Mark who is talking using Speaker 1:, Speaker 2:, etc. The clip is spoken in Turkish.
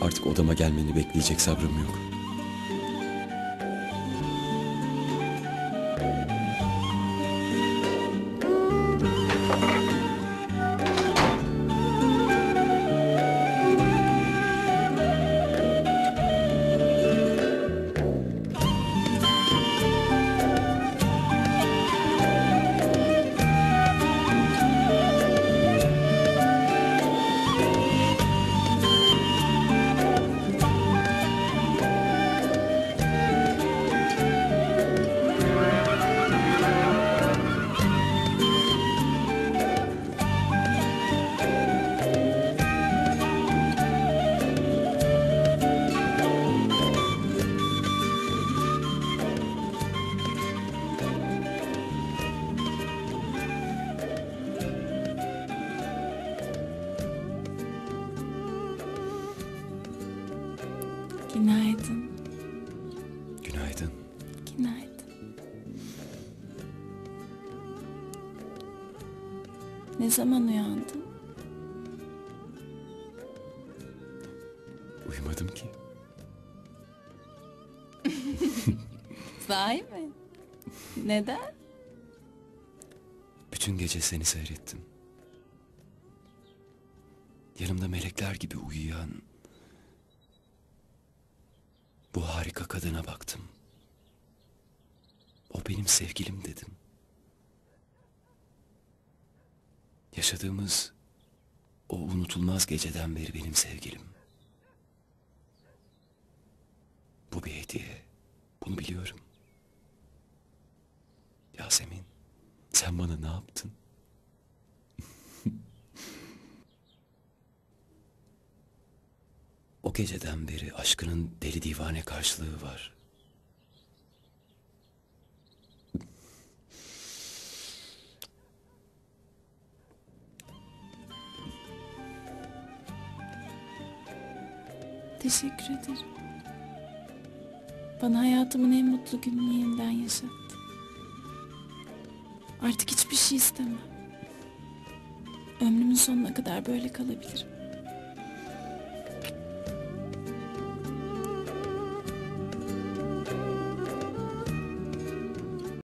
Speaker 1: Artık odama gelmeni bekleyecek sabrım yok.
Speaker 2: Günaydın.
Speaker 1: Günaydın.
Speaker 2: Günaydın. Ne zaman uyandın?
Speaker 1: Uyumadım ki.
Speaker 2: Sahi mi? Neden?
Speaker 1: Bütün gece seni seyrettim. Yanımda melekler gibi uyuyan bu harika kadına baktım. O benim sevgilim dedim. Yaşadığımız o unutulmaz geceden beri benim sevgilim. Bu bir hediye. Bunu biliyorum. Yasemin, sen bana ne yaptın? O geceden beri aşkının deli divane karşılığı var.
Speaker 2: Teşekkür ederim. Bana hayatımın en mutlu gününü yeniden yaşattın. Artık hiçbir şey istemem. Ömrümün sonuna kadar böyle kalabilirim.